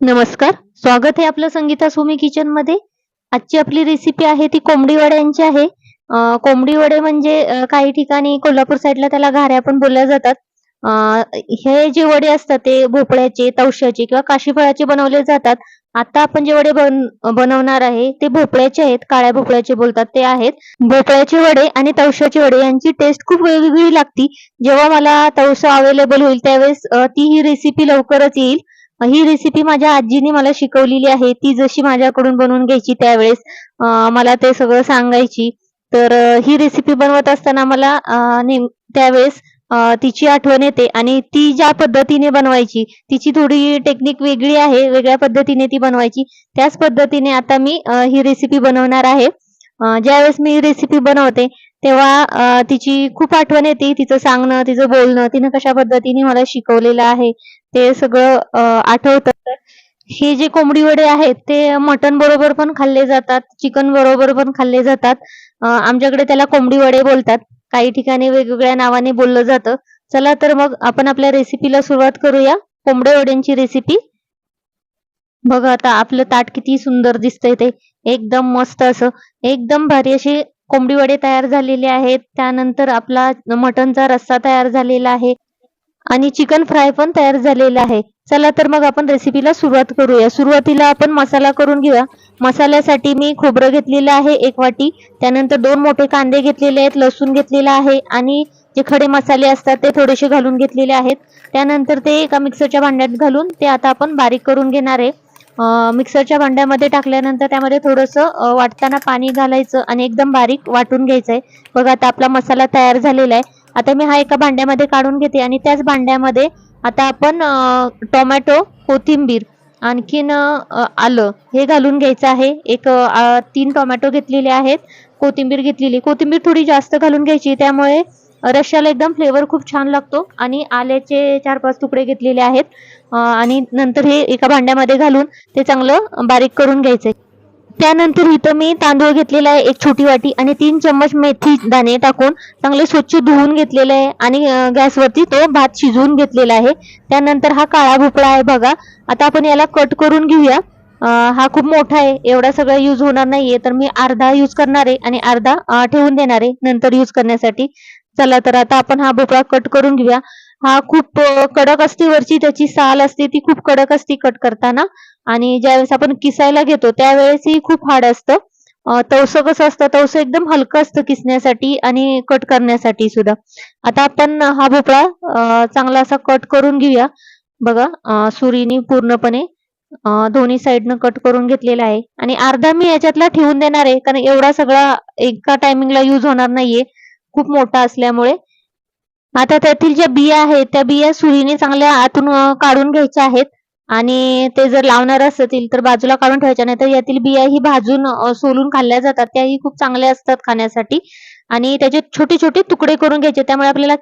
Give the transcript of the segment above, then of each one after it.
नमस्कार. स्वागत आहे आपलं संगीता सोमी किचनमध्ये. आजची आपली रेसिपी आहे ती कोंबडी वड्यांची आहे. कोंबडी वडे म्हणजे काही ठिकाणी कोल्हापूर साईडला त्याला घाऱ्या पण बोलल्या जातात. हे जे वडे असतात ते भोपळ्याचे तवशाचे किंवा काशीफळाचे बनवले जातात. आता आपण जे वडे बन बनवणार आहे ते भोपळ्याचे आहेत. काळ्या भोपळ्याचे बोलतात ते आहेत. भोपळ्याचे वडे आणि तवशाचे वडे यांची टेस्ट खूप वेगवेगळी लागती. जेव्हा मला तवसं अवेलेबल होईल त्यावेळेस ती ही रेसिपी लवकरच येईल. ही रेसिपी माझ्या आजीने मला शिकवलेली आहे. ती जशी माझ्याकडून बनवून घ्यायची त्यावेळेस मला ते सगळं सांगायची. तर ही रेसिपी बनवत असताना मला नेम त्यावेळेस तिची आठवण येते आणि ती ज्या पद्धतीने बनवायची तिची थोडी टेक्निक वेगळी आहे वेगळ्या पद्धतीने ती बनवायची. त्याच पद्धतीने आता मी ही रेसिपी बनवणार आहे. ज्यावेळेस मी ही रेसिपी बनवते तेव्हा तिची खूप आठवण येते. तिचं सांगणं तिचं बोलणं तिनं कशा पद्धतीने मला शिकवलेलं आहे. ते सगळं आठवतं. हे जे कोंबडी वडे आहेत ते मटन बरोबर पण खाल्ले जातात चिकन बरोबर पण खाल्ले जातात. आमच्याकडे त्याला कोंबडी वडे बोलतात. काही ठिकाणी वेगवेगळ्या नावाने बोललं जातं. चला तर मग आपण आपल्या रेसिपीला सुरुवात करूया. कोंबड्या वड्यांची रेसिपी. बघा आता आपलं ताट किती सुंदर दिसतंय ते. एकदम मस्त असं. एकदम भारी असे कोंबडी वडे तयार झालेले आहेत. त्यानंतर आपला मटनचा रस्सा तयार झालेला आहे. आणि चिकन फ्राय पण तयार झालेला आहे. चला तर मग आपण रेसिपीला सुरुवात करूया. सुरुवातीला आपण मसाला करून घेऊया. मसाल्यासाठी मी खोबरं घेतलेलं आहे एक वाटी. त्यानंतर दोन मोठे कांदे घेतलेले आहेत लसूण घेतलेला आहे आणि जे खडे मसाले असतात ते थोडेसे घालून घेतलेले आहेत. त्यानंतर ते एका मिक्सरच्या भांड्यात घालून ते आता आपण बारीक करून घेणार आहे. मिक्सरच्या भांड्यामध्ये टाकल्यानंतर त्यामध्ये थोडंसं वाटताना पाणी घालायचं आणि एकदम बारीक वाटून घ्यायचं आहे बघा आता आपला मसाला तयार झालेला आहे. आता मी हा एका भांड्यामध्ये काढून घेते आणि त्याच भांड्यामध्ये आता आपण टोमॅटो कोथिंबीर आणखीन आलं हे घालून घ्यायचं आहे. एक तीन टोमॅटो घेतलेले आहेत कोथिंबीर घेतलेली. कोथिंबीर थोडी जास्त घालून घ्यायची त्यामुळे रश्याला एकदम फ्लेवर खूप छान लागतो. आणि आल्याचे चार पाच तुकडे घेतलेले आहेत. आणि नंतर हे एका भांड्यामध्ये घालून ते चांगलं बारीक करून घ्यायचंय. त्यानंतर इथं मी तांदूळ घेतलेला आहे एक छोटी वाटी आणि तीन चम्मच मेथी दाणे टाकून चांगले स्वच्छ धुवून घेतलेले आहे आणि गॅसवरती तो भात शिजवून घेतलेला आहे. त्यानंतर हा काळा भोपळा आहे बघा. आता आपण याला कट करून घेऊया. हा खूप मोठा आहे. एवढा सगळा यूज होणार नाहीये. तर मी अर्धा यूज करणार आहे आणि अर्धा ठेवून देणार आहे नंतर यूज करण्यासाठी. चला तर आता आपण हा भोपळा कट करून घेऊया. हा खूप कडक असते वरची त्याची साल असते ती खूप कडक असते कट करताना. आणि ज्यावेळेस आपण किसायला घेतो त्यावेळेसही खूप हार्ड असतं. तवसं कसं असतं तवसं एकदम हलकं असतं किसण्यासाठी आणि कट करण्यासाठी सुद्धा. आता आपण हा भोपळा चांगला असा कट करून घेऊया. बघा सुरीने पूर्णपणे दोन्ही साईडनं कट करून घेतलेला आहे. आणि अर्धा मी याच्यातला ठेवून देणार आहे कारण एवढा सगळा एका टायमिंगला यूज होणार नाहीये. खूप मोठा असल्यामुळे. आता त्यातील ज्या बिया आहेत त्या बिया सुरीने चांगल्या आतून काढून घ्यायच्या आहेत. आणि ते जर लावणार असतील तर बाजूला काढून ठेवायच्या नाही तर यातील बिया ही भाजून सोलून खाल्ल्या जातात. त्याही खूप चांगल्या असतात खाण्यासाठी. आणि त्याचे छोटे छोटे तुकडे करून घ्यायचे. त्यामुळे आपल्याला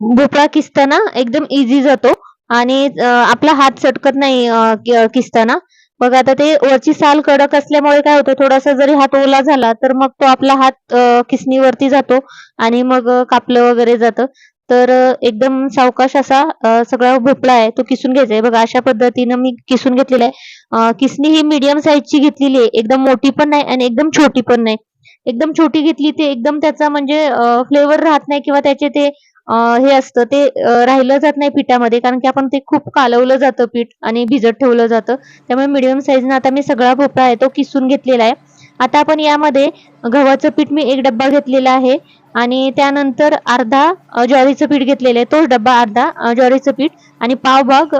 भोपळा किसताना एकदम इझी जातो. आणि आपला हात सटकत नाही किसताना. बघा आता ते वरची साल कडक असल्यामुळे काय होतं थोडासा जरी हात ओला झाला तर मग तो आपला हात अं, किसणीवरती जातो आणि मग कापलं वगैरे जातं. तर एकदम सावकाश असा सगळा भोपळा आहे तो किसून घ्यायचा आहे. बघा अशा पद्धतीनं मी किसून घेतलेला आहे. किसनी किसणी ही मीडियम साईजची घेतलेली आहे. एकदम मोठी पण नाही आणि एकदम छोटी पण नाही. एकदम छोटी घेतली ते एकदम त्याचा म्हणजे फ्लेवर राहत नाही किंवा त्याचे ते हे असतं ते राहिलं जात नाही पिठामध्ये कारण की आपण ते खूप कालवलं जातं पीठ आणि भिजत ठेवलं जातं. त्यामुळे मिडियम साईजनं आता मी सगळा भोपळा आहे तो किसून घेतलेला आहे. आता आपण यामध्ये गव्हाचं पीठ मी एक डब्बा घेतलेला आहे आणि त्यानंतर अर्धा ज्वारीचं पीठ घेतलेलं आहे. तोच डब्बा अर्धा ज्वारीचं पीठ आणि पाव भाग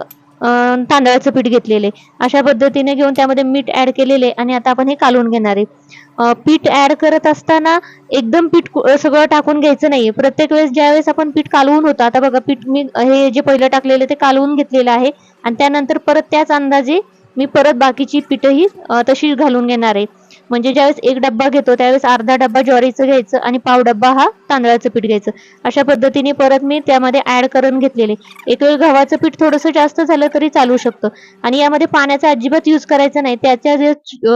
तांदळाचं पीठ घेतलेले. अशा पद्धतीने घेऊन त्यामध्ये मीठ ऍड केलेले आणि आता आपण हे कालवून घेणार आहे. पीठ ऍड करत असताना एकदम पीठ सगळं टाकून घ्यायचं नाहीये. प्रत्येक वेळेस ज्यावेळेस आपण पीठ कालवून होतं आता बघा पीठ मी हे जे पहिलं टाकलेलं ते कालवून घेतलेलं आहे. आणि त्यानंतर परत त्याच अंदाजे मी परत बाकीची पीठही तशीच तशी घालून घेणार आहे. म्हणजे ज्यावेळेस एक डब्बा घेतो त्यावेळेस अर्धा डब्बा ज्वारीचं घ्यायचं आणि पाव डब्बा हा तांदळाचं पीठ घ्यायचं. अशा पद्धतीने परत मी त्यामध्ये ऍड करून घेतलेले. एक वेळ गव्हाचं पीठ थोडंसं जास्त झालं तरी चालू शकतं. आणि यामध्ये पाण्याचा अजिबात यूज करायचा नाही. त्याच्या जे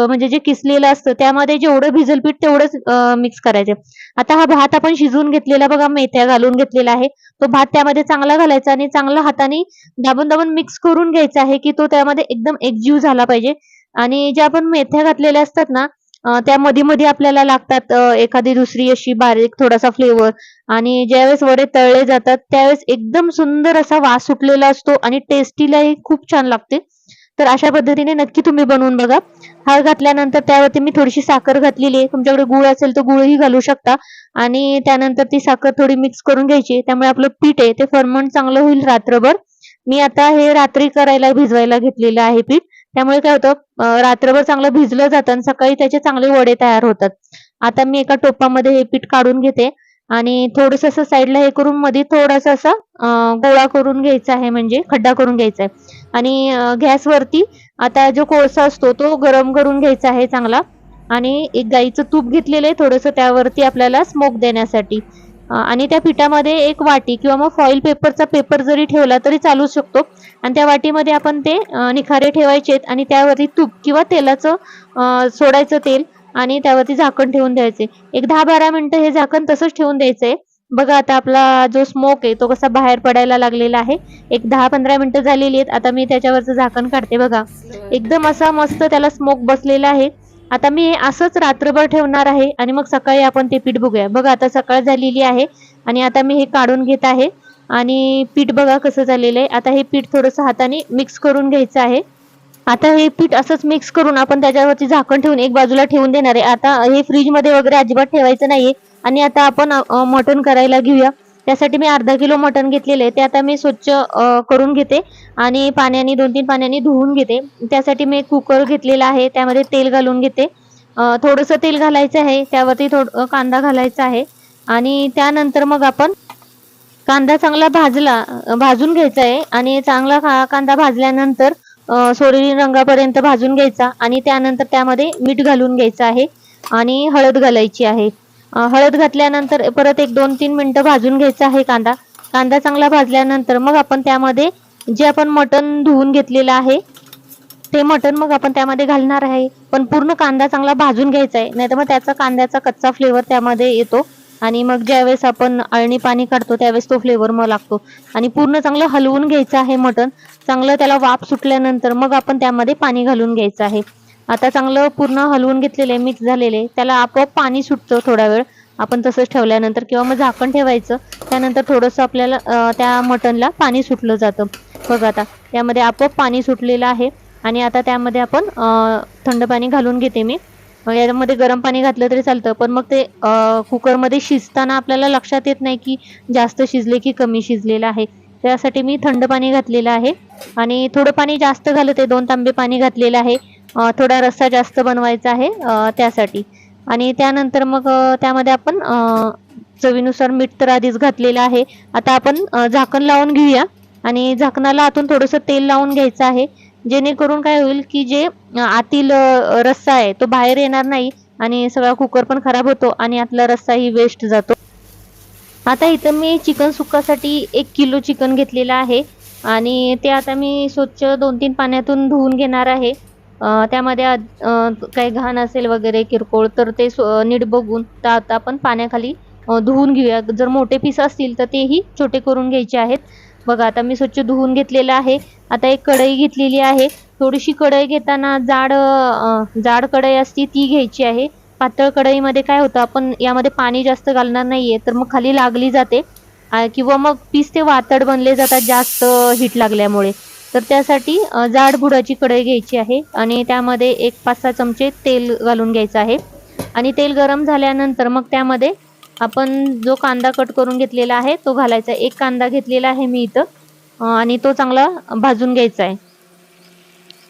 म्हणजे जे किसलेलं असतं त्यामध्ये जेवढं भिजल पीठ तेवढंच मिक्स करायचं. आता हा भात आपण शिजवून घेतलेला बघा मेथ्या घालून घेतलेला आहे. तो भात त्यामध्ये चांगला घालायचा आणि चांगला हाताने दाबून दाबून मिक्स करून घ्यायचा आहे की तो त्यामध्ये एकदम एकजीव झाला पाहिजे. आणि ज्या आपण मेथ्या घातलेल्या असतात ना त्या मध्ये मध्ये आपल्याला लागतात एखादी दुसरी अशी बारीक थोडासा फ्लेवर आणि ज्यावेळेस वडे तळले जातात त्यावेळेस एकदम सुंदर असा वास सुटलेला असतो आणि टेस्टीलाही खूप छान लागते. तर अशा पद्धतीने नक्की तुम्ही बनवून बघा. हळद घातल्यानंतर त्यावरती मी थोडीशी साखर घातलेली आहे. तुमच्याकडे गुळ असेल तर गुळही घालू शकता. आणि त्यानंतर ती साखर थोडी मिक्स करून घ्यायची. त्यामुळे आपलं पीठ आहे ते फर्मंट चांगलं होईल रात्रभर. मी आता हे रात्री करायला भिजवायला घेतलेलं आहे पीठ. त्यामुळे काय होतं रात्रभर चांगलं भिजलं जातं आणि सकाळी त्याचे चांगले वडे तयार होतात. आता मी एका टोपामध्ये हे पीठ काढून घेते आणि थोडस असं साईडला हे करून मध्ये थोडासा असा गोळा करून घ्यायचा आहे म्हणजे खड्डा करून घ्यायचा आहे. आणि गॅसवरती आता जो कोळसा असतो तो गरम करून घ्यायचा आहे चांगला. आणि एक गाईचं तूप घेतलेलं आहे थोडंसं त्यावरती आपल्याला स्मोक देण्यासाठी. आणि त्या पिठामध्ये एक वाटी किंवा मग फॉईल पेपरचा पेपर जरी ठेवला तरी चालू शकतो. आणि त्या वाटीमध्ये आपण ते निखारे ठेवायचे आणि त्यावरती तूप किंवा तेलाचं सोडायचं तेल आणि त्यावरती झाकण ठेवून द्यायचे. एक दहा बारा मिनिटं हे झाकण तसंच ठेवून द्यायचंय. बघा आता आपला जो स्मोक आहे तो कसा बाहेर पडायला लागलेला आहे. एक दहा पंधरा मिनिटं झालेली आहेत. आता मी त्याच्यावरचं झाकण काढते बघा. एकदम असा मस्त त्याला स्मोक बसलेला आहे. आता मी हे असंच रात्रभर ठेवणार आहे आणि मग सकाळी आपण ते पीठ बघूया. बघा आता सकाळ झालेली आहे आणि आता मी हे काढून घेत आहे. आणि पीठ बघा कसं झालेलं आहे. आता हे पीठ थोडंसं हाताने मिक्स करून घ्यायचं आहे. आता हे पीठ असंच मिक्स करून आपण त्याच्यावरती झाकण ठेवून एक बाजूला ठेवून देणार आहे. आता हे फ्रीजमध्ये वगैरे अजिबात ठेवायचं नाहीये. आणि आता आपण मटण करायला घेऊया. त्यासाठी मी अर्धा किलो मटण घेतलेलं आहे. ते आता मी स्वच्छ करून घेते आणि पाण्याने दोन तीन पाण्याने धुवून घेते. त्यासाठी मी कुकर घेतलेला आहे. त्यामध्ये तेल घालून घेते. थोडंसं तेल घालायचं आहे. त्यावरती थोडं कांदा घालायचा आहे. आणि त्यानंतर मग आपण कांदा चांगला भाजला भाजून घ्यायचा आहे. आणि चांगला कांदा भाजल्यानंतर अ, सोनेरी रंगापर्यंत भाजून घ्यायचा. आणि त्यानंतर त्यामध्ये मीठ घालून घ्यायचं आहे. आणि हळद घालायची आहे. हळद घातल्यानंतर परत एक दोन तीन मिनटं भाजून घ्यायचा आहे कांदा. कांदा चांगला भाजल्यानंतर मग आपण त्यामध्ये जे आपण मटण धुवून घेतलेलं आहे ते मटण मग आपण त्यामध्ये घालणार आहे. पण पूर्ण कांदा चांगला भाजून घ्यायचा आहे नाहीतर मग त्याचा कांद्याचा कच्चा फ्लेवर त्यामध्ये येतो. आणि मग ज्यावेळेस आपण अळणी पाणी काढतो त्यावेळेस तो फ्लेवर मग लागतो. आणि पूर्ण चांगलं हलवून घ्यायचं आहे मटण. चांगलं त्याला वाफ सुटल्यानंतर मग आपण त्यामध्ये पाणी घालून घ्यायचं आहे. आता चांगलं पूर्ण हलवून घेतलेलं आहे मिक्स झालेले त्याला आपोआप पाणी सुटतं थोडा वेळ. आपण तसंच ठेवल्यानंतर किंवा मग झाकण ठेवायचं. त्यानंतर थोडंसं आपल्याला त्या मटणला पाणी सुटलं जातं. बघा आता त्यामध्ये आपोआप पाणी सुटलेलं आहे. आणि आता त्यामध्ये आपण थंड पाणी घालून घेते मी. यामध्ये गरम पाणी घातलं तरी चालतं. पण मग ते कुकरमध्ये शिजताना आपल्याला लक्षात येत नाही की जास्त शिजले की कमी शिजलेलं आहे. त्यासाठी मी थंड पाणी घातलेलं आहे. आणि थोडं पाणी जास्त घालते दोन तांबे पाणी घातलेलं आहे. थोडा रस्सा जास्त बनवायचा आहे त्यासाठी. आणि त्यानंतर मग त्यामध्ये आपण चवीनुसार मीठ तर आधीच घातलेलं आहे. आता आपण झाकण लावून घेऊया. आणि झाकणाला आतून थोडंसं तेल लावून घ्यायचं आहे. जेणेकरून काय होईल की जे आतील रस्सा आहे तो बाहेर येणार नाही आणि सगळा कुकर पण खराब होतो आणि आतला रस्साही वेस्ट जातो. आता इथं मी चिकन सुक्कासाठी एक किलो चिकन घेतलेलं आहे. आणि ते आता मी स्वच्छ दोन तीन पाण्यातून धुवून घेणार आहे. त्यामध्ये काही घाण असेल वगैरे किरकोळ तर ते स्व- नीट बघून तर आता आपण पाण्याखाली धुवून घेऊया. जर मोठे पीस असतील तर तेही छोटे करून घ्यायचे आहेत. बघा आता मी स्वच्छ धुवून घेतलेलं आहे. आता एक कढई घेतलेली आहे. थोडीशी कढई घेताना जाड जाड कढई असती ती घ्यायची आहे. पातळ कढईमध्ये काय होतं आपण यामध्ये पाणी जास्त घालणार नाहीये तर मग खाली लागली जाते. किंवा मग पीस ते वातड बनले जातात जास्त हीट लागल्यामुळे. तर त्यासाठी जाड बुडाची कढई घ्यायची आहे आणि त्यामध्ये एक पाच सहा चमचे तेल घालून घ्यायचं आहे. आणि तेल गरम झाल्यानंतर मग त्यामध्ये आपण जो कांदा कट करून घेतलेला आहे तो घालायचा. एक कांदा घेतलेला आहे मी इथं आणि तो चांगला भाजून घ्यायचा आहे.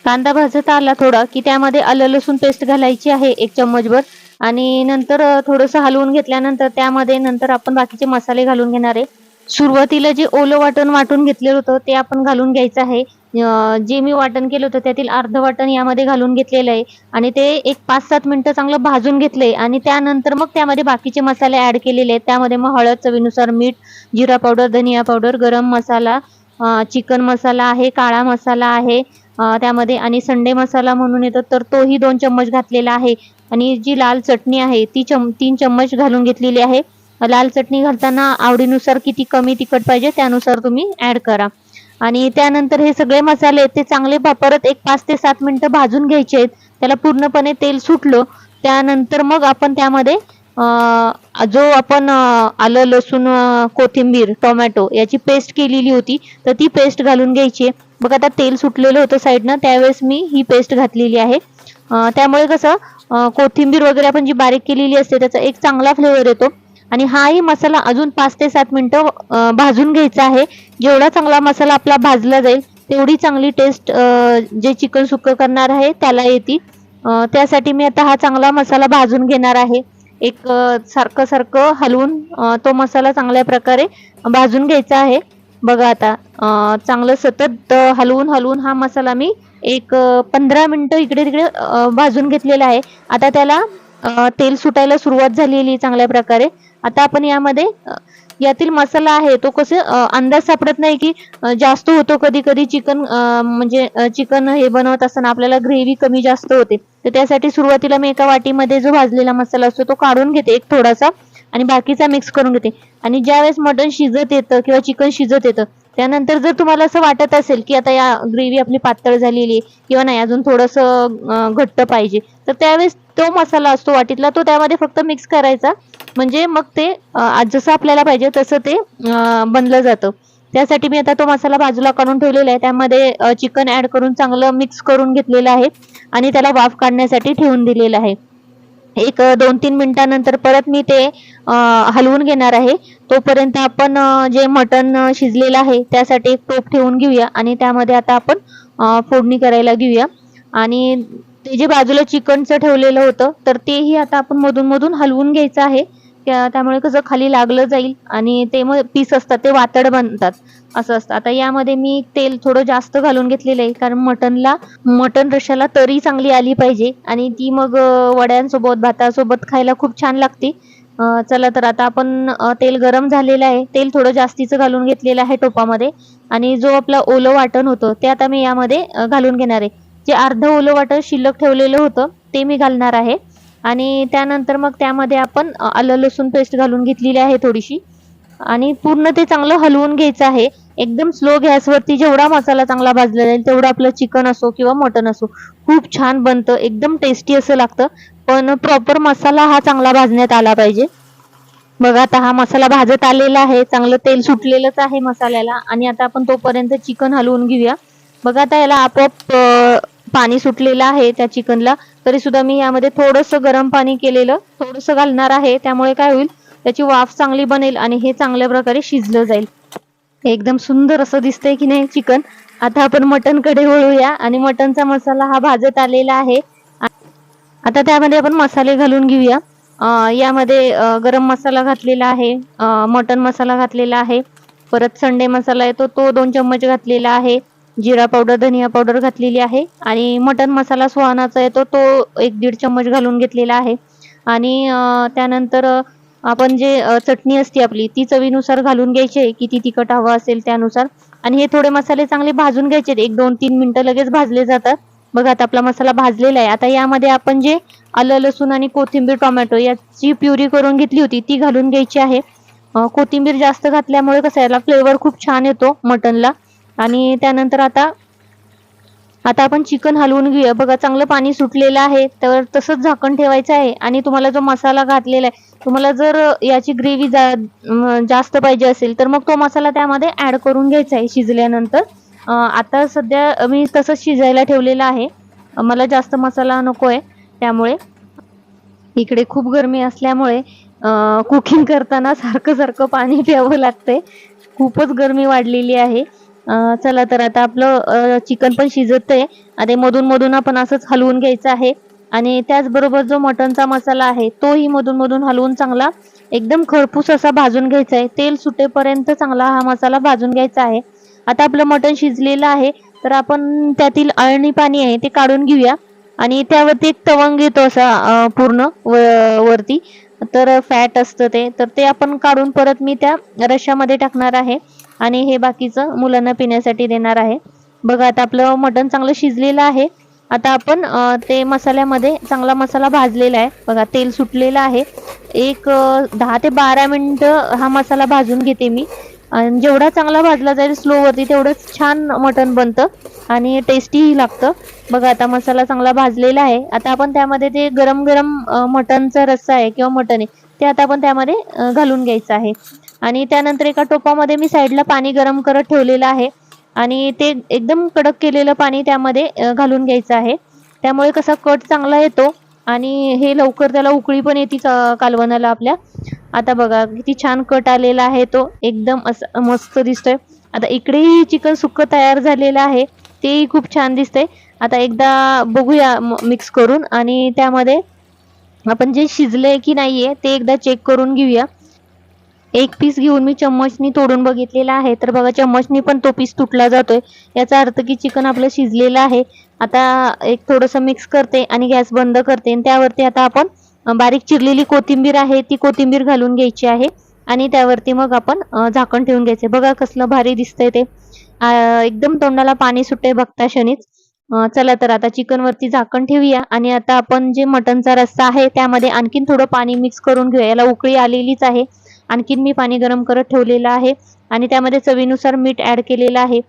कांदा भाजत आला थोडा की त्यामध्ये आलं लसूण पेस्ट घालायची आहे एक चम्मचभर. आणि नंतर थोडंसं हलवून घेतल्यानंतर त्यामध्ये नंतर आपण बाकीचे मसाले घालून घेणार आहे. सुरुवातीला जे ओलं वाटण वाटून घेतलेलं होतं ते आपण घालून घ्यायचं आहे. जे मी वाटण केलं होतं त्यातील अर्ध वाटण यामध्ये घालून घेतलेलं आहे. आणि ते एक पाच सात मिनटं चांगलं भाजून घेतलंय आणि त्यानंतर मग त्यामध्ये बाकीचे मसाले ऍड केलेले आहेत. त्यामध्ये मग हळद चवीनुसार मीठ जिरा पावडर धनिया पावडर गरम मसाला चिकन मसाला आहे काळा मसाला आहे त्यामध्ये आणि संडे मसाला म्हणून येतो तर तोही दोन चम्मच घातलेला आहे. आणि जी लाल चटणी आहे ती चम तीन चम्मच घालून घेतलेली आहे. लाल चटणी घालताना आवडीनुसार किती कमी तिखट पाहिजे त्यानुसार तुम्ही ऍड करा. आणि त्यानंतर हे सगळे मसाले ते चांगले परत एक पाच ते सात मिनिटं भाजून घ्यायचे आहेत. त्याला पूर्णपणे तेल सुटलं त्यानंतर मग आपण त्यामध्ये जो आपण आलं लसूण कोथिंबीर टोमॅटो याची पेस्ट केलेली होती तर ती पेस्ट घालून घ्यायची आहे. बघ आता तेल सुटलेलं होतं साईडनं त्यावेळेस मी ही पेस्ट घातलेली आहे. त्यामुळे कसं कोथिंबीर वगैरे आपण जी बारीक केलेली असते त्याचा एक चांगला फ्लेवर येतो. आणि हाही मसाला अजून पाच ते सात मिनटं भाजून घ्यायचा आहे. जेवढा चांगला मसाला आपला भाजला जाईल तेवढी चांगली टेस्ट जे चिकन सुकं करणार आहे त्याला येते त्यासाठी मी आता हा चांगला मसाला भाजून घेणार आहे. एक सारखं सारखं हलवून तो मसाला चांगल्या प्रकारे भाजून घ्यायचा आहे. बघा आता चांगलं सतत हलवून हलवून हा मसाला मी एक पंधरा मिनटं इकडे तिकडे भाजून घेतलेला आहे. आता त्याला तेल सुटायला सुरुवात झालेली चांगल्या प्रकारे. आता आपण यामध्ये यातील मसाला आहे तो कसं अंदाज सापडत नाही की जास्त होतो कधी कधी चिकन म्हणजे चिकन हे बनवत असताना आपल्याला ग्रेव्ही कमी जास्त होते. तर त्यासाठी सुरुवातीला मी एका वाटीमध्ये जो भाजलेला मसाला असतो तो काढून घेते एक थोडासा आणि बाकीचा मिक्स करून घेते. आणि ज्यावेळेस मटण शिजत येतं किंवा चिकन शिजत येतं त्यानंतर जर तुम्हाला असं वाटत असेल की आता या ग्रेव्ही आपली पातळ झालेली आहे किंवा नाही अजून थोडंसं घट्ट पाहिजे तर त्यावेळेस तो मसाला असतो वाटीतला तो त्यामध्ये फक्त मिक्स करायचा. म्हणजे मग ते आज जसं आपल्याला पाहिजे तसं ते बनलं जातं. त्यासाठी मी आता तो मसाला बाजूला काढून ठेवलेला आहे. त्यामध्ये चिकन ऍड करून चांगलं मिक्स करून घेतलेलं आहे. आणि त्याला वाफ काढण्यासाठी ठेवून दिलेलं आहे. एक दोन तीन मिनिटानंतर परत मी ते हलवून घेणार आहे. तोपर्यंत आपण जे मटण शिजलेलं आहे त्यासाठी एक टोप ठेवून घेऊया आणि त्यामध्ये आता आपण फोडणी करायला घेऊया. आणि ते जे बाजूला चिकनचं ठेवलेलं होतं तर तेही आता आपण मधून मधून हलवून घ्यायचं आहे. त्यामुळे कसं खाली लागलं जाईल आणि ते मग पीस असतात ते वातड बनतात असं असतं. आता यामध्ये मी तेल थोडं जास्त घालून घेतलेलं आहे कारण मटनला मटन रशाला तरी चांगली आली पाहिजे आणि ती मग वड्यांसोबत भातासोबत खायला खूप छान लागते. चला तर आता आपण तेल गरम झालेलं आहे. तेल थोडं जास्तीचं घालून घेतलेलं आहे टोपामध्ये. आणि जो आपला ओलं वाटण होतं ते आता मी यामध्ये घालून घेणार आहे. जे अर्ध ओलं वाटण शिल्लक ठेवलेलं होतं ते मी घालणार आहे. आणि त्यानंतर मग त्यामध्ये आपण आलं लसूण पेस्ट घालून घेतलेली आहे थोडीशी. आणि पूर्ण ते चांगलं हलवून घ्यायचं आहे. एकदम स्लो गॅसवरती जेवढा मसाला चांगला भाजला जाईल तेवढं आपलं चिकन असो किंवा मटन असो खूप छान बनतं. एकदम टेस्टी असं लागतं. पण प्रॉपर मसाला हा चांगला भाजण्यात आला पाहिजे. बघा आता हा मसाला भाजत आलेला आहे. चांगलं तेल सुटलेलंच आहे मसाल्याला. आणि आता आपण तोपर्यंत चिकन हलवून घेऊया. बघा आता याला आपोआप पाणी सुटलेलं आहे त्या चिकनला तरी सुद्धा मी यामध्ये थोडंसं गरम पाणी केलेलं थोडंसं घालणार आहे त्यामुळे काय होईल त्याची वाफ चांगली बनेल आणि हे चांगल्या प्रकारे शिजलं जाईल. एकदम सुंदर असं दिसतंय की नाही चिकन. आता आपण मटनकडे वळूया आणि मटनचा मसाला हा भाजत आलेला आहे. आता त्यामध्ये आपण मसाले घालून घेऊया. यामध्ये गरम मसाला घातलेला आहे मटन मसाला घातलेला आहे परत संडे मसाला येतो तो दोन चम्मच घातलेला आहे. जिरा पावडर धनिया पावडर घातलेली आहे आणि मटन मसाला सुहानाचा येतो तो एक दीड चम्मच घालून घेतलेला आहे. आणि त्यानंतर आपण जे चटणी असते आपली ती चवीनुसार घालून घ्यायची आहे किती तिखट हवं असेल त्यानुसार. आणि हे थोडे मसाले चांगले भाजून घ्यायचे एक दोन तीन मिनटं लगेच भाजले जातात. बघा आता आपला मसाला भाजलेला आहे. आता यामध्ये आपण जे आलं लसूण आणि कोथिंबीर टोमॅटो याची प्युरी करून घेतली होती ती घालून घ्यायची आहे. कोथिंबीर जास्त घातल्यामुळे कसं याला फ्लेवर खूप छान येतो मटनला आणि त्यानंतर आता आता आपण चिकन हलवून घेऊया. बघा चांगलं पाणी सुटलेलं आहे. तर तसंच झाकण ठेवायचं आहे. आणि तुम्हाला जो मसाला घातलेला आहे तुम्हाला जर याची ग्रेव्ही जास्त पाहिजे असेल तर मग तो मसाला त्यामध्ये ॲड करून घ्यायचा आहे शिजल्यानंतर. आता सध्या मी तसंच शिजायला ठेवलेलं आहे. मला जास्त मसाला नको आहे त्यामुळे. इकडे खूप गरमी असल्यामुळे कुकिंग करताना सारखं सारखं पाणी प्यावं लागतंय. खूपच गरमी वाढलेली आहे. चला तर आता आपलं चिकन पण शिजत आहे आणि मधून मधून आपण असंच हलवून घ्यायचं आहे. आणि त्याचबरोबर जो मटनचा मसाला आहे तोही मधून मधून हलवून चांगला एकदम खरपूस असा भाजून घ्यायचा आहे. तेल सुटेपर्यंत चांगला हा मसाला भाजून घ्यायचा आहे. आता आपलं मटण शिजलेलं आहे तर आपण त्यातील अळणी पाणी आहे ते काढून घेऊया. आणि त्यावरती एक तवंग येतो असा पूर्ण व- वरती. तर फॅट असतं ते. तर ते आपण काढून परत मी त्या रश्श्यामध्ये टाकणार आहे. आणि हे बाकीचं मुलांना पिण्यासाठी देणार आहे. बघा आता आपलं मटण चांगलं शिजलेलं आहे. आता आपण ते मसाल्यामध्ये चांगला मसाला भाजलेला आहे. बघा तेल सुटलेलं आहे. एक दहा ते बारा मिनटं हा मसाला भाजून घेते मी. आणि जेवढा चांगला भाजला जाईल स्लोवरती तेवढंच छान मटण बनतं आणि टेस्टीही लागतं. बघा आता मसाला चांगला भाजलेला आहे. आता आपण त्यामध्ये ते गरम गरम मटनचा मटणचा रस्सा आहे किंवा मटण आहे ते आता आपण त्यामध्ये घालून घ्यायचं आहे. आणि त्यानंतर एका टोपामध्ये मी साईडला पाणी गरम करत ठेवलेलं आहे. आणि ते एकदम कडक केलेलं पाणी त्यामध्ये घालून घ्यायचं आहे. त्यामुळे कसा कट चांगला येतो आणि हे लवकर त्याला उकळी पण येते कालवणाला आपल्या. आता बघा किती छान कट आलेला आहे तो. एकदम असं मस्त दिसतोय. आता इकडेही चिकन सुक्क तयार झालेलं आहे. तेही खूप छान दिसतंय. आता एकदा बघूया मिक्स करून. आणि त्यामध्ये आपण जे शिजले की नाहीये ते एकदा चेक करून घेऊया. एक पीस घेऊन मी चम्मचनी तोडून बघितलेला आहे. तर बघा चम्मचनी पण तो पीस तुटला जातोय. याचा अर्थ की चिकन आपलं शिजलेलं आहे. आता एक थोडंसं मिक्स करते आणि गॅस बंद करते. आणि त्यावरती आता आपण बारीक चिरलेली कोथिंबीर आहे ती कोथिंबीर घालून घ्यायची आहे आणि त्यावरती मग आपण झाकण ठेवून घ्यायचे. बघा कसलं भारी दिसतंय ते. एकदम तोंडाला पाणी सुटे बघता क्षणीच. चला तर आता चिकन वरती झाकण ठेवूया आणि आता आपण जे मटनचा रस्सा आहे त्यामध्ये आणखीन थोडं पाणी मिक्स करून घेऊया. याला उकळी आलेलीच आहे. आणखीन मी पाणी गरम करत ठेवलेलं आहे आणि त्यामध्ये चवीनुसार मीठ ऍड केलेलं आहे.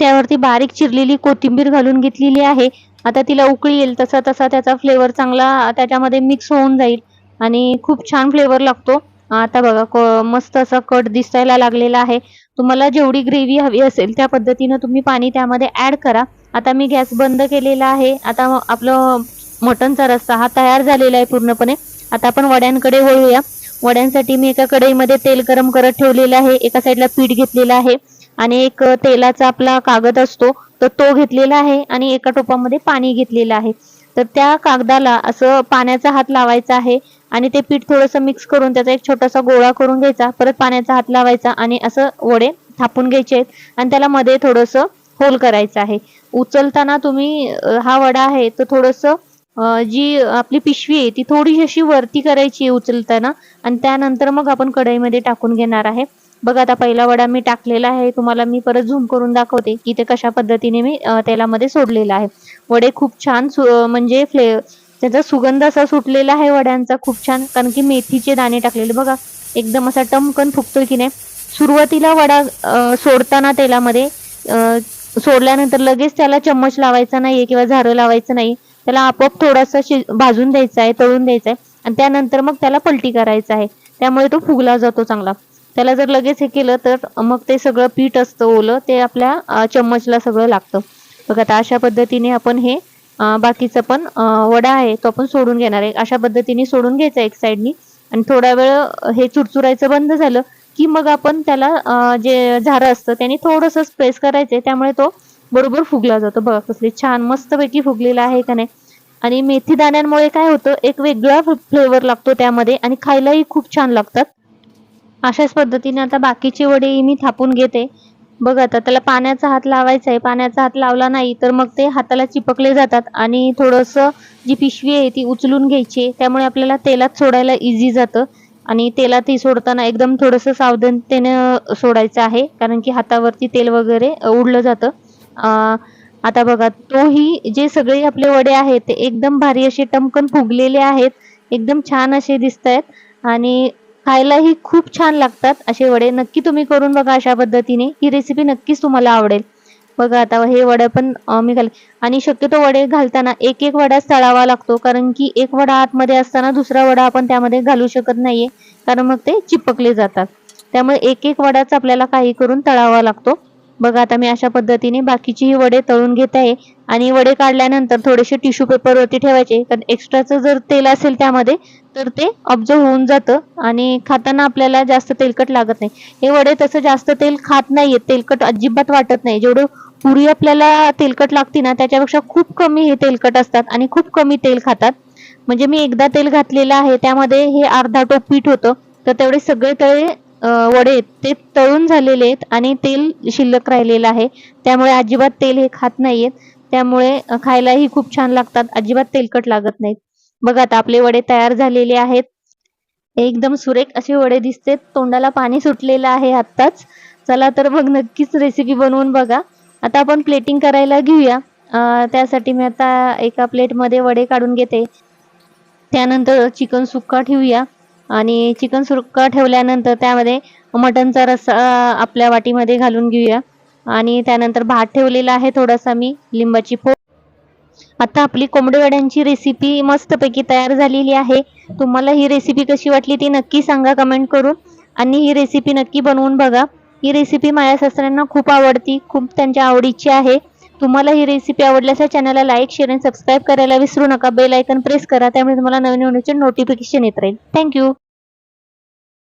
त्यावरती बारीक चिरलेली कोथिंबीर घालून घेतलेली आहे. आता तिला उकळी येईल तसा तसा त्याचा फ्लेवर चांगला त्याच्यामध्ये मिक्स होऊन जाईल. आणि खूप छान फ्लेवर लागतो. आता बघा क- मस्त असा कट दिसायला लागलेला आहे. तुम्हाला जेवढी ग्रेव्ही हवी असेल त्या पद्धतीनं तुम्ही पाणी त्यामध्ये ॲड करा. आता मी गॅस बंद केलेला आहे. आता आपलं मटनचा रस्सा हा तयार झालेला आहे पूर्णपणे. आता आपण वड्यांकडे वळूया. वड्यांसाठी मी एका कढईमध्ये तेल गरम करत ठेवलेलं आहे. एका साईडला पीठ घेतलेलं आहे. आणि एक तेलाचा आपला कागद असतो तर तो घेतलेला आहे आणि एका टोपामध्ये पाणी घेतलेलं आहे. तर त्या कागदाला असं पाण्याचा हात लावायचा आहे आणि ते पीठ थोडंसं मिक्स करून त्याचा एक छोटासा गोळा करून घ्यायचा परत पाण्याचा हात लावायचा आणि असं वडे थापून घ्यायचे आहेत आणि त्याला मध्ये थोडंसं होल करायचं आहे. उचलताना तुम्ही हा वडा आहे तो थोडंसं जी आपली पिशवी आहे ती थोडीशी अशी वरती करायची आहे उचलताना आणि त्यानंतर मग आपण कढईमध्ये टाकून घेणार आहे. बघा आता पहिला वडा मी टाकलेला आहे. तुम्हाला मी परत झूम करून दाखवते की ते कशा पद्धतीने मी तेलामध्ये सोडलेलं आहे. वडे खूप छान सु- म्हणजे फ्ले त्याचा सुगंध असा सुटलेला आहे वड्यांचा खूप छान कारण की मेथीचे दाणे टाकलेले. बघा एकदम असा टमकन फुगतोय की नाही. सुरुवातीला वडा सोडताना तेलामध्ये सोडल्यानंतर लगेच त्याला चम्मच लावायचा नाहीये किंवा झारं लावायचं नाही. त्याला आपोआप थोडासा भाजून द्यायचा आहे तळून द्यायचा आहे. आणि त्यानंतर मग त्याला पलटी करायचं आहे. त्यामुळे तो फुगला जातो चांगला. त्याला जर लगेच हे केलं तर मग ते सगळं पीठ असतं ओलं ते आपल्या चम्मचला सगळं लागतं. बघा आता अशा पद्धतीने आपण हे बाकीचं पण वडा आहे तो आपण सोडून घेणार आहे. अशा पद्धतीने सोडून घ्यायचा एक साईडनी आणि थोडा वेळ हे चुरचुरायचं बंद झालं की मग आपण त्याला जे झारं असतं त्याने थोडंसं प्रेस करायचंय. त्यामुळे तो बरोबर फुगला जातो. बघा कसले छान मस्तपैकी फुगलेला आहे का नाही. आणि मेथी दाण्यांमुळे काय होतं एक वेगळा फ्लेवर लागतो त्यामध्ये आणि खायलाही खूप छान लागतात. अशाच पद्धतीने आता बाकीचे वडी मी थापून घेते. बघ आता त्याला पाण्याचा हात लावायचा आहे. पाण्याचा हात लावला नाही तर मग ते हाताला चिपकले जातात आणि थोडंसं जी पिशवी आहे ती उचलून घ्यायची आहे. त्यामुळे आपल्याला तेलात सोडायला इझी जातं. आणि तेलात ही सोडताना एकदम थोडंसं सावधानतेनं सोडायचं आहे कारण की हातावरती तेल वगैरे उडलं जातं. आता बघा तोही जे सगळे आपले वडे आहेत ते एकदम भारी असे टमकन फुगलेले आहेत. एकदम छान असे दिसत आहेत आणि खायलाही खूप छान लागतात असे वडे. नक्की तुम्ही करून बघा अशा पद्धतीने. ही रेसिपी नक्कीच तुम्हाला आवडेल. बघा आता हे वडे पण मी घाल आणि शक्यतो वडे घालताना एक एक वडाच तळावा लागतो. कारण की एक वडा आतमध्ये असताना दुसरा वडा आपण त्यामध्ये घालू शकत नाहीये. कारण मग ते चिपकले जातात. त्यामुळे एक एक वडाच आपल्याला काही करून तळावा लागतो. बघा आता मी अशा पद्धतीने बाकीचीही वडे तळून घेत आहे. आणि वडे काढल्यानंतर थोडेसे टिश्यू पेपर वरती ठेवायचे. कारण एक्स्ट्राचं जर तेल असेल त्यामध्ये तर ते ऑब्झर्व होऊन जातं. आणि खाताना आपल्याला जास्त तेलकट लागत नाही. हे वडे तसं जास्त तेल खात नाहीये तेलकट अजिबात वाटत नाही. जेवढं पुरी आपल्याला तेलकट लागते ना त्याच्यापेक्षा खूप कमी हे तेलकट असतात. आणि खूप कमी तेल खातात. म्हणजे मी एकदा तेल घातलेलं आहे त्यामध्ये हे अर्धा टोप पीठ होतं. तर तेवढे सगळे तळे वडे आहेत ते तळून झालेले आहेत आणि तेल शिल्लक राहिलेलं आहे. त्यामुळे अजिबात तेल हे खात नाहीयेत. त्यामुळे खायलाही खूप छान लागतात. अजिबात तेलकट लागत नाहीत. बघा आता आपले वडे तयार झालेले आहेत. एकदम सुरेख असे वडे दिसते. तोंडाला पाणी सुटलेलं आहे आत्ताच. चला तर मग नक्कीच रेसिपी बनवून बघा. आता आपण प्लेटिंग करायला घेऊया. त्यासाठी मी आता एका प्लेटमध्ये वडे काढून घेते. त्यानंतर चिकन सुक्का ठेवूया. आणि चिकन सुक्का ठेवल्यानंतर त्यामध्ये मटनचा रस्सा आपल्या वाटीमध्ये घालून घेऊया. आणि त्यानंतर भात ठेवलेला आहे थोडासा मी लिंबाची फोड. आता आपली कोंबडीवाड्यांची रेसिपी मस्तपैकी तयार झालेली आहे. तुम्हाला ही रेसिपी कशी वाटली ती नक्की सांगा कमेंट करून. आणि ही रेसिपी नक्की बनवून बघा. ही रेसिपी माझ्या सासऱ्यांना खूप आवडती खूप त्यांच्या आवडीची आहे. तुम्हाला ही रेसिपी आवडल्यास या चॅनलला लाईक शेअर आणि सबस्क्राईब करायला विसरू नका. बेल आयकन प्रेस करा त्यामुळे तुम्हाला नवीन नवीन नोटिफिकेशन येत राहील. थँक्यू